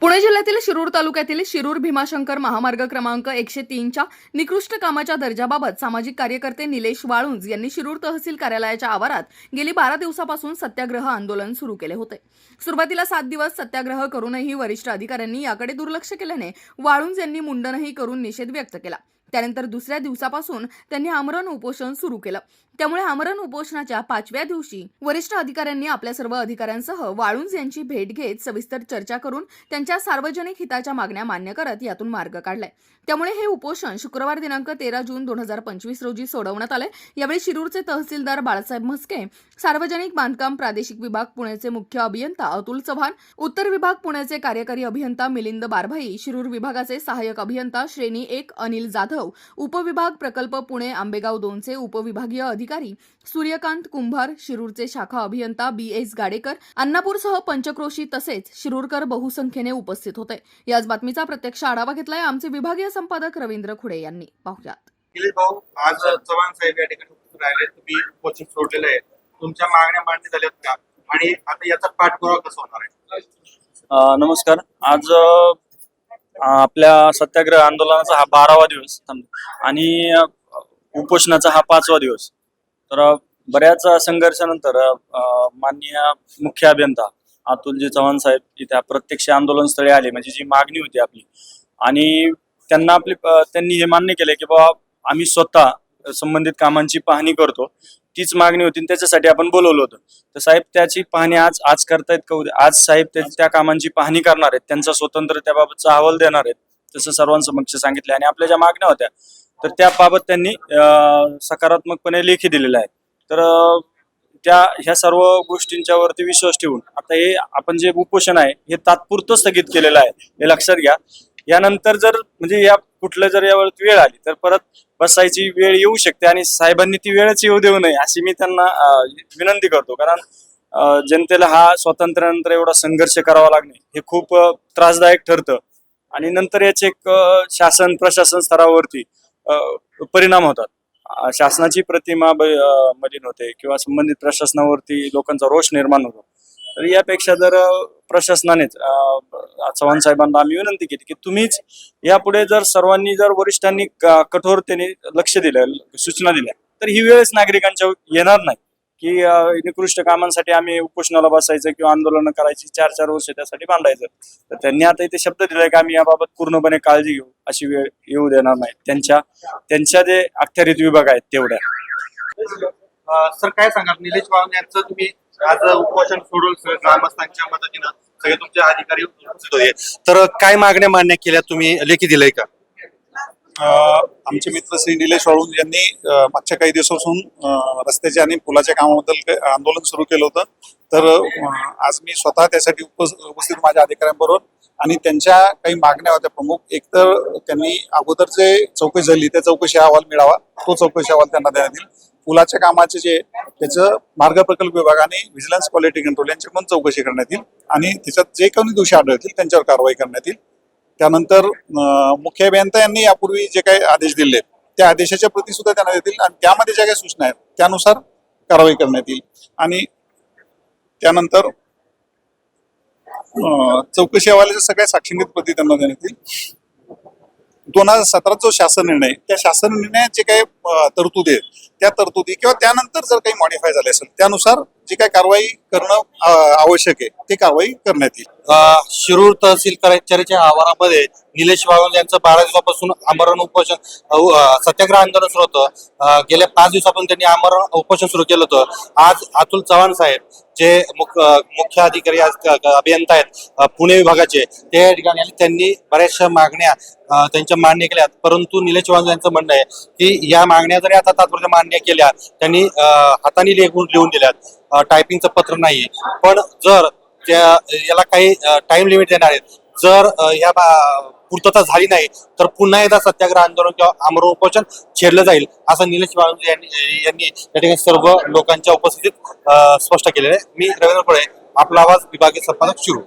पुणे जिल्ह्यातील शिरूर तालुक्यातील शिरूर भीमाशंकर महामार्ग क्रमांक एकशे तीनच्या निकृष्ट कामाच्या दर्जाबाबत सामाजिक कार्यकर्ते निलेश वाळुंज यांनी शिरूर तहसील कार्यालयाच्या आवारात गेली बारा दिवसापासून सत्याग्रह आंदोलन सुरू केले होते. सुरुवातीला सात दिवस सत्याग्रह करूनही वरिष्ठ अधिकाऱ्यांनी याकडे दुर्लक्ष केल्याने वाळुंज यांनी मुंडनही करून निषेध व्यक्त केला. त्यानंतर दुसऱ्या दिवसापासून त्यांनी आमरण उपोषण सुरू केलं. त्यामुळे आमरण उपोषणाच्या पाचव्या दिवशी वरिष्ठ अधिकाऱ्यांनी आपल्या सर्व अधिकाऱ्यांसह वाळुंज यांची भेट घेत सविस्तर चर्चा करून त्यांच्या सार्वजनिक हिताच्या मागण्या मान्य करत यातून मार्ग काढलाय. त्यामुळे हे उपोषण शुक्रवार दिनांक तेरा जून दोन हजार पंचवीस रोजी सोडवण्यात आले यावेळी शिरूरचे तहसीलदार बाळासाहेब म्हस्के सार्वजनिक बांधकाम प्रादेशिक विभाग पुण्याचे मुख्य अभियंता अतुल चव्हाण उत्तर विभाग पुण्याचे कार्यकारी अभियंता मिलिंद बारभाई शिरूर विभागाचे सहाय्यक अभियंता श्रेणी एक अनिल जाधव उपविभाग प्रकल्प पुणे आंबेगाव दोनचे उपविभागीय अधिकारी सूर्यकांत कुंभार शिरूरचे शाखा अभियंता बी एस गाडेकर अण्णापूरसह पंचक्रोशी तसेच शिरूरकर बहुसंख्येने उपस्थित होते. याच बातमीचा प्रत्यक्ष आढावा घेतलाय आमचे विभागीय संपादक रवींद्र खुडे यांनी. पाहुयात. निलेश भाऊ आज चव्हाण साहेब या ठिकाणी उपस्थित राहिले. तुम्ही कोचिंग सोडलेलं आहे. तुमच्या मागण्या मान्य झाल्यात का? आणि आता याचा पाठपुरावा कसा होणार आहे? अ, नमस्कार. आज आपल्या सत्याग्रह आंदोलनाचा हा बारावा दिवस आणि उपोषणाचा हा पाचवा दिवस. तर बऱ्याच संघर्षानंतर माननीय मुख्य अभियंता अतुलजी चव्हाण साहेब इथे प्रत्यक्ष आंदोलनस्थळी आले. म्हणजे जी मागणी होती आपली. आणि त्यांना आपली त्यांनी हे मान्य केले की बाबा आम्ही स्वतः संबंधित कामांची पाहणी करतो. तीच मागणी होती आणि त्याच्यासाठी आपण बोलवलं होतं. तर साहेब त्याची पाहणी आज आज करतायत का उद्या? आज साहेब त्या- त्या कामांची पाहणी करणार आहेत. त्यांचा स्वतंत्र त्याबाबतचा अहवाल देणार आहेत. तसं सर्वांसमक्ष सांगितलं आणि आपल्या ज्या मागण्या होत्या तर त्याबाबत त्यांनी सकारात्मकपणे लेखी दिलेलं आहे. तर त्या ह्या सर्व गोष्टींच्या वरती विश्वास ठेवून आता हे आपण जे उपोषण आहे हे तात्पुरतं स्थगित केलेलं आहे हे लक्षात घ्या. यानंतर जर म्हणजे या कुठलं जर यावरती वेळ आली तर परत बसायची वेळ येऊ शकते आणि साहेबांनी ती वेळच येऊ देऊ नये अशी मी त्यांना विनंती करतो. कारण जनतेला हा स्वातंत्र्यानंतर एवढा संघर्ष करावा लागणे हे खूप त्रासदायक ठरतं. आणि नंतर याचे एक शासन प्रशासन स्तरावरती परिणाम होतात. शासनाची प्रतिमा ब- मलिन होते किंवा संबंधित प्रशासनावरती लोकांचा रोष निर्माण होतो. तर यापेक्षा जर प्रशासनानेच चव्हाण साहेबांना आम्ही विनंती केली की तुम्हीच यापुढे जर सर्वांनी जर वरिष्ठांनी कठोरतेने लक्ष दिलं सूचना दिल्या तर ही वेळेस नागरिकांच्या येणार नाही. की निकृष्ट कामांसाठी आम्ही उपोषणाला बसायचं किंवा आंदोलन करायची चार चार वर्ष त्यासाठी बांधायचं तर त्यांनी आता इथे शब्द दिलाय की आम्ही याबाबत पूर्णपणे काळजी घेऊ अशी वेळ येऊ देणार नाही. त्यांच्या त्यांच्या जे अखत्यारीत विभाग आहेत तेवढ्या. सर काय सांगाल? निलेश यांचं तुम्ही आज उपोषण सोडून ग्रामस्थांच्या मदतीनं सगळे तुमचे अधिकारी तर काय मागण्या मान्य केल्या तुम्ही? लेखी दिलंय का? आमचे मित्र श्री निलेश वाळूंज यांनी मागच्या काही दिवसापासून रस्त्याच्या आणि पुलाच्या कामाबद्दल आंदोलन सुरू केलं होतं. तर आज मी स्वतः त्यासाठी उपस्थित माझ्या अधिकाऱ्यांबरोबर आणि त्यांच्या काही मागण्या होत्या प्रमुख. एकतर त्यांनी अगोदर जे चौकशी झाली त्या चौकशी अहवाल मिळावा तो चौकशी अहवाल त्यांना देण्यात येईल. पुलाच्या कामाचे जे त्याचं मार्ग प्रकल्प विभागाने व्हिजिलन्स क्वालिटी कंट्रोल यांच्याकडून चौकशी करण्यात येईल आणि त्याच्यात जे कोणी दोषी आढळतील त्यांच्यावर कारवाई करण्यात येईल. त्यानंतर मुख्य अभियंता यांनी यापूर्वी जे काही आदेश दिले आहेत, त्या आदेशाच्या प्रती सुद्धा त्यांना देतील आणि त्यामध्ये ज्या काही सूचना आहेत त्यानुसार कारवाई करण्यात येईल. आणि त्यानंतर चौकशी अहवालाच्या सगळ्या साक्षींगित प्रती त्यांना देण्यात येईल दोन हजार सतरा जो शासन निर्णय त्या शासन निर्णयात जे काही तरतुदी आहेत त्या तरतुदी किंवा त्यानंतर जर काही मॉडिफाय झाले असेल त्यानुसार जी काही कारवाई करणं आवश्यक आहे ती कारवाई करण्यात येईल. शिरूर तहसील कचेरीच्या आवारामध्ये निलेश बावन यांचं बारा दिवसापासून आमरण उपोषण सत्याग्रह आंदोलन सुरू होतं. गेल्या पाच दिवसापासून त्यांनी आमरण उपोषण सुरू केलं होतं. आज अतुल चव्हाण साहेब जे मुख- मुख्य अधिकारी आज अभियंता आहेत पुणे विभागाचे ते ठिकाणी त्यांनी बऱ्याचशा मागण्या त्यांच्या मान्य केल्या परंतु निलेश चव्हाण यांचं म्हणणं आहे की या मागण्या जरी आता तात्पुरत्या मान्य केल्या त्यांनी हाताने लिहून लिहून दिल्यात. टायपिंगचं पत्र नाही पण जर त्या याला काही टाइम लिमिट देणार आहेत. जर या बा- पूर्तता झाली नाही तर पुन्हा एकदा सत्याग्रह आंदोलन किंवा आमरण उपोषण छेडलं जाईल असं निलेश बाळुंजे यांनी यांनी या ठिकाणी सर्व लोकांच्या उपस्थितीत स्पष्ट केलेलं आहे. मी रवींद्र फळे आपला आवाज विभागीय संपादक शिरू